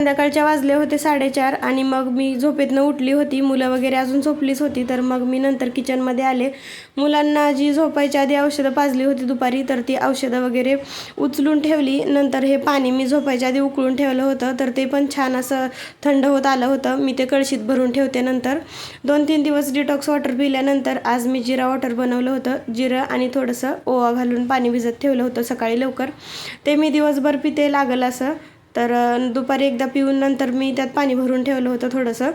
संध्याकाळच्या वाजले होते साडेचार आणि मग मी झोपेतनं उठली होती. मुलं वगैरे अजून झोपलीच होती तर मग मी नंतर किचनमध्ये आले. मुलांना जी झोपायच्या आधी औषधं पाजली होती दुपारी तर ती औषधं वगैरे उचलून ठेवली. नंतर हे पाणी मी झोपायच्या आधी उकळून ठेवलं होतं तर ते पण छान असं थंड होत आलं होतं. मी ते कळशीत भरून ठेवते नंतर. दोन तीन दिवस डिटॉक्स वॉटर पिल्यानंतर आज मी जिरा वॉटर बनवलं होतं. जिरं आणि थोडंसं ओवा घालून पाणी भिजत ठेवलं होतं सकाळी लवकर. ते मी दिवसभर पिते लागलं असं. तर दुपारी एकदा पिऊन नंतर मी त्यात पाणी भरून ठेवलं होतं थोडंसं.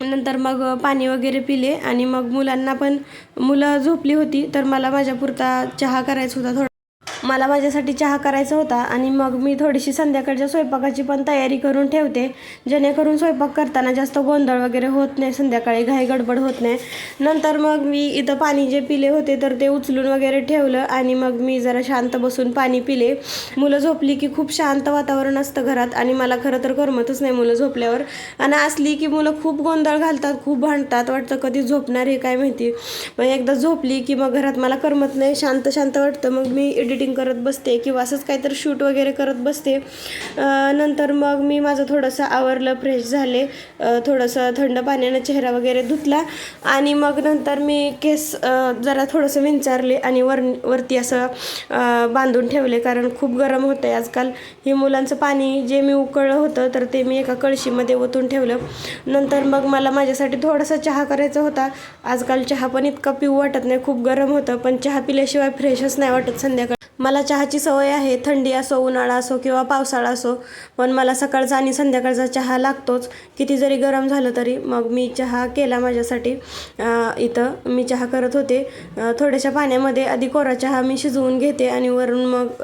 नंतर मग पाणी वगैरे पिले आणि मग मुलांना पण मुलं झोपली होती तर मला माझ्यापुरता चहा करायचा होता थोडा. मला माझ्यासाठी चहा करायचा होता आणि मग मी थोडीशी संध्याकाळच्या स्वयंपाकाची पण तयारी करून ठेवते. जेणेकरून स्वयंपाक करताना जास्त गोंधळ वगैरे होत नाही संध्याकाळी घाई गडबड होत नाही. नंतर मग मी इथं पाणी जे पिले होते तर ते उचलून वगैरे ठेवलं आणि मग मी जरा शांत बसून पाणी पिले. मुलं झोपली की खूप शांत वातावरण असतं घरात आणि मला खरं तर करमतच नाही मुलं झोपल्यावर. आणि असली की मुलं खूप गोंधळ घालतात खूप भांडतात वाटतं कधी झोपणार हे काय माहिती. मग एकदा झोपली की मग घरात मला करमत नाही शांत शांत वाटतं. मग मी एडिटिंग करत बसते किंवा असंच काहीतरी शूट वगैरे करत बसते. नंतर मग मी माझं थोडंसं आवरलं फ्रेश झाले. थोडंसं थंड पाण्यानं चेहरा वगैरे धुतला आणि मग नंतर मी केस जरा थोडंसं विंचारले आणि वर वरती असं बांधून ठेवले कारण खूप गरम होतं आहे आजकाल. हे मुलांचं पाणी जे मी उकळलं होतं तर ते मी एका कळशीमध्ये ओतून ठेवलं. नंतर मग मला माझ्यासाठी थोडासा चहा करायचा होता. आजकाल चहा पण इतका पिऊ वाटत नाही खूप गरम होतं. पण चहा पिल्याशिवाय फ्रेशच नाही वाटत संध्याकाळ. मला चहाची सवय आहे. थंडी असो उन्हाळा असो किंवा पावसाळा असो पण मला सकाळचा आणि संध्याकाळचा चहा लागतोच. किती जरी गरम झालं तरी मग मी चहा केला माझ्यासाठी. इथं मी चहा करत होते. थोड्याशा पाण्यामध्ये आधी कोरा चहा मी शिजवून घेते आणि वरून मग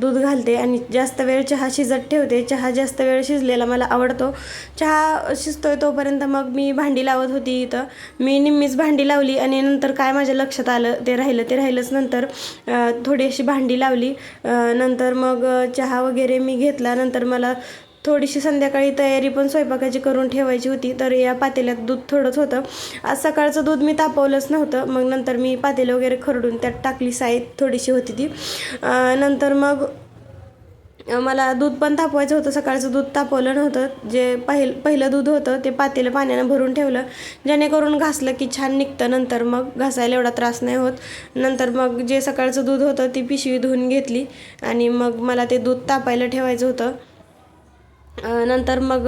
दूध घालते आणि जास्त वेळ चहा शिजत ठेवते. चहा जास्त वेळ शिजलेला मला आवडतो. चहा शिजतोय तोपर्यंत मग मी भांडी लावत होती इथं. मी निम्मीच भांडी लावली आणि नंतर काय माझ्या लक्षात आलं ते राहिलं ते राहिलंच नंतर थोडी अशी भांडी लावली. नंतर मग चहा वगैरे मी घेतला. नंतर मला थोडीशी संध्याकाळी तयारी पण स्वयंपाकाची करून ठेवायची होती. तर या पातेल्यात दूध थोडंच होतं. आज सकाळचं दूध मी तापवलंच नव्हतं. मग नंतर मी पातेलं वगैरे खरडून त्यात टाकली. साईत थोडीशी होती ती. नंतर मग मला दूध पण तापवायचं होतं. सकाळचं दूध तापवलं नव्हतं. जे पहिल पहिलं दूध होतं ते पातेलं पाण्यानं भरून ठेवलं. जेणेकरून घासलं की छान निघतं. नंतर मग घासायला एवढा त्रास नाही होत. नंतर मग जे सकाळचं दूध होतं ती पिशवी धुवून घेतली. आणि मग मला ते दूध तापायला ठेवायचं होतं. नंतर मग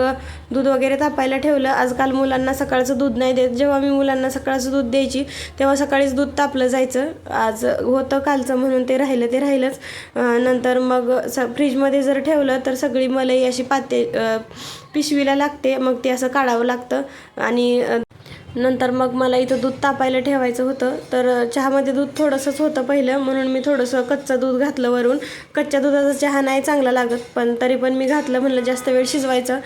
दूध वगैरे तापायला ठेवलं. आजकाल मुलांना सकाळचं दूध नाही देत. जेव्हा मी मुलांना सकाळचं दूध द्यायची तेव्हा सकाळीच दूध तापलं जायचं. आज होतं कालचं म्हणून ते राहिलं ते राहिलंच. नंतर मग स फ्रीजमध्ये जर ठेवलं तर सगळी मलाई अशी पाते पिशवीला लागते. मग ते असं काढावं लागतं. आणि नंतर मग मला इथं दूध तापायला ठेवायचं होतं. तर चहामध्ये दूध थोडंसंच होतं पहिलं. म्हणून मी थोडंसं कच्चं दूध घातलं वरून. कच्च्या दुधाचा चहा नाही चांगला लागत पण तरी पण मी घातलं म्हणलं जास्त वेळ शिजवायचं.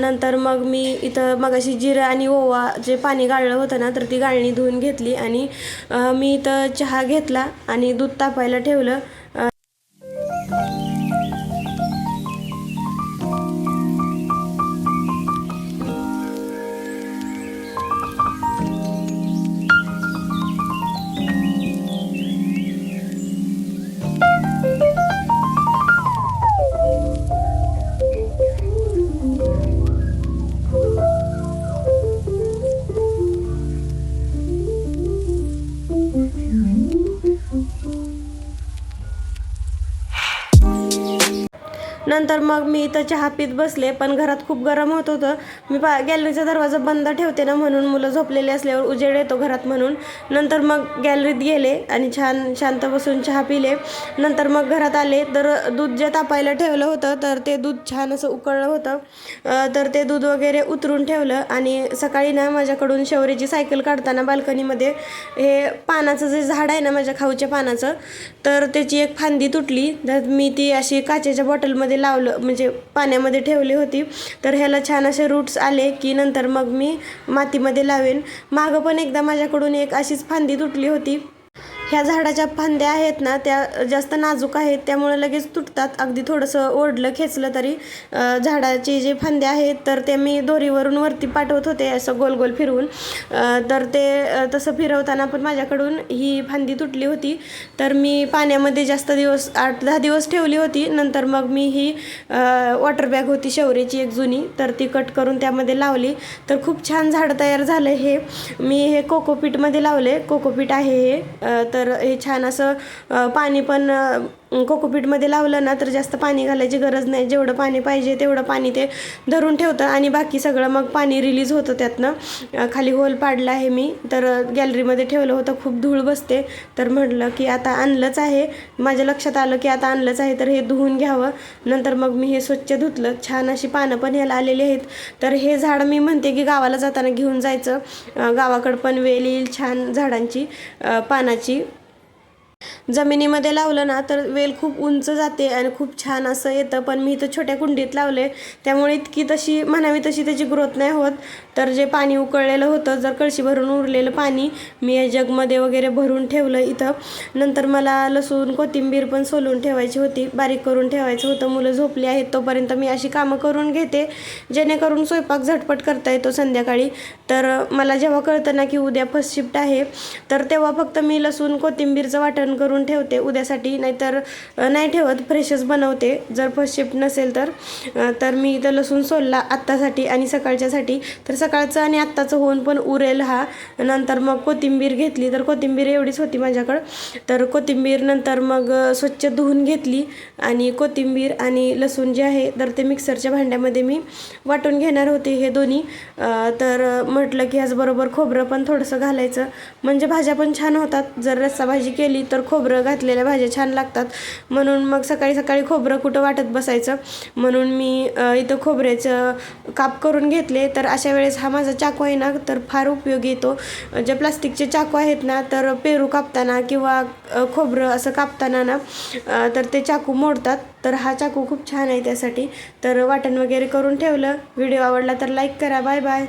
नंतर मग मी इथं मगाशी जिरं आणि ओवा जे पाणी गाळलं होतं ना तर ती गाळणी धुवून घेतली आणि मी इथं चहा घेतला आणि दूध तापायला ठेवलं. नंतर मग मी इथं चहा पीत बसले पण घरात खूप गरम होत होतं. मी पा गॅलरीचा दरवाजा बंद ठेवते ना म्हणून मुलं झोपलेली असल्यावर उजेड येतो घरात म्हणून. नंतर मग गॅलरीत गेले आणि छान शांत बसून चहा पिले. नंतर मग घरात आले. तर दूध जे तापायला ठेवलं होतं तर ते दूध छान असं उकळलं होतं. तर ते दूध वगैरे उतरून ठेवलं आणि सकाळी ना माझ्याकडून शौर्याची सायकल काढताना बाल्कनीमध्ये हे पानाचं जे झाड आहे ना माझ्या खाऊच्या पानाचं तर त्याची एक फांदी तुटली. तर मी ती अशी काचेच्या बॉटलमध्ये लावलं म्हणजे पाण्यामध्ये ठेवली होती. तर ह्याला छान असे रूट्स आले की नंतर मग मी मातीमध्ये लावेन. मागं पण एकदा माझ्याकडून एक अशीच फांदी तुटली होती. ह्या झाडाच्या फांद्या आहेत ना त्या जास्त नाजूक आहेत त्यामुळे लगेच तुटतात. अगदी थोडंसं ओढलं खेचलं तरी झाडाची जे फांद्या आहेत तर ते मी दोरीवरून वरती पाठवत होते असं गोल गोल फिरवून. तर ते तसं फिरवताना पण माझ्याकडून ही फांदी तुटली होती. तर मी पाण्यामध्ये जास्त दिवस आठ दहा दिवस ठेवली होती. नंतर मग मी ही वॉटर बॅग होती शौर्याची एक जुनी तर ती कट करून त्यामध्ये लावली. तर खूप छान झाड तयार झालं हे. मी हे कोकोपीटमध्ये लावले. कोकोपीट आहे हे तर हे छान असं पाणी पण कोकोपीटमध्ये लावलं ना तर जास्त पाणी घालायची गरज नाही. जेवढं पाणी पाहिजे तेवढं पाणी ते धरून ठेवतं आणि बाकी सगळं मग पाणी रिलीज होतं त्यातनं. खाली होल पाडला आहे मी. तर गॅलरीमध्ये ठेवलं होतं. खूप धूळ बसते. तर म्हटलं की आता आणलंच आहे. माझ्या लक्षात आलं की आता आणलंच आहे. तर हे धुवून घ्यावं. नंतर मग मी हे स्वच्छ धुतलं. छान अशी पानं पण ह्याला आलेली आहेत. तर हे झाड मी म्हणते की गावाला जाताना घेऊन जायचं. गावाकडं पण वेल येईल छान झाडांची पानाची. जमिनीमध्ये लावलं ना तर वेल खूप उंच जाते आणि खूप छान असं येतं. पण मी इथं छोट्या कुंडीत लावले. त्यामुळे इतकी तशी म्हणावी तशी त्याची ग्रोथ नाही होत. तर जे पाणी उकळलेलं होतं जर कळशी भरून उरलेलं पाणी मी या जगमध्ये वगैरे भरून ठेवलं इथं. नंतर मला लसूण कोथिंबीर पण सोलून ठेवायची होती. बारीक करून ठेवायचं होतं. मुलं झोपली आहेत तोपर्यंत मी अशी कामं करून घेते. जेणेकरून स्वयंपाक झटपट करता येतो संध्याकाळी. तर मला जेव्हा कळतं ना की उद्या फर्स्ट शिफ्ट आहे तर तेव्हा फक्त मी लसूण कोथिंबीरचं वाटण करून ठेवते. उद्यासाठी नाहीतर नाही ठेवत. फ्रेशच बनवते. जर फर्स्ट शिफ्ट नसेल तर तर मी इथं लसूण सोलला आत्तासाठी आणि सकाळच्यासाठी. तर सकाळचं आणि आत्ताचं होऊन पण उरेल हा. नंतर मग कोथिंबीर घेतली. तर कोथिंबीर एवढीच होती माझ्याकडं. तर कोथिंबीर नंतर मग स्वच्छ धुवून घेतली. आणि कोथिंबीर आणि लसूण जे आहे तर ते मिक्सरच्या भांड्यामध्ये मी वाटून घेणार होते हे दोन्ही. तर म्हटलं की ह्याचबरोबर खोबरं पण थोडंसं घालायचं. म्हणजे भाज्या पण छान होतात. जर रस्सा भाजी केली तर खोबरं खोबरं घातलेल्या भाज्या छान लागतात. म्हणून मग सकाळी सकाळी खोबरं कुठं वाटत बसायचं. म्हणून मी इथं खोबऱ्याचं काप करून घेतले. तर अशा वेळेस हा माझा चाकू आहे ना तर फार उपयोगी येतो. जे प्लास्टिकचे चाकू आहेत ना तर पेरू कापताना किंवा खोबरं असं कापताना ना तर ते चाकू मोडतात. तर हा चाकू खूप छान आहे त्यासाठी. तर वाटण वगैरे करून ठेवलं. व्हिडिओ आवडला तर लाईक करा. Bye bye.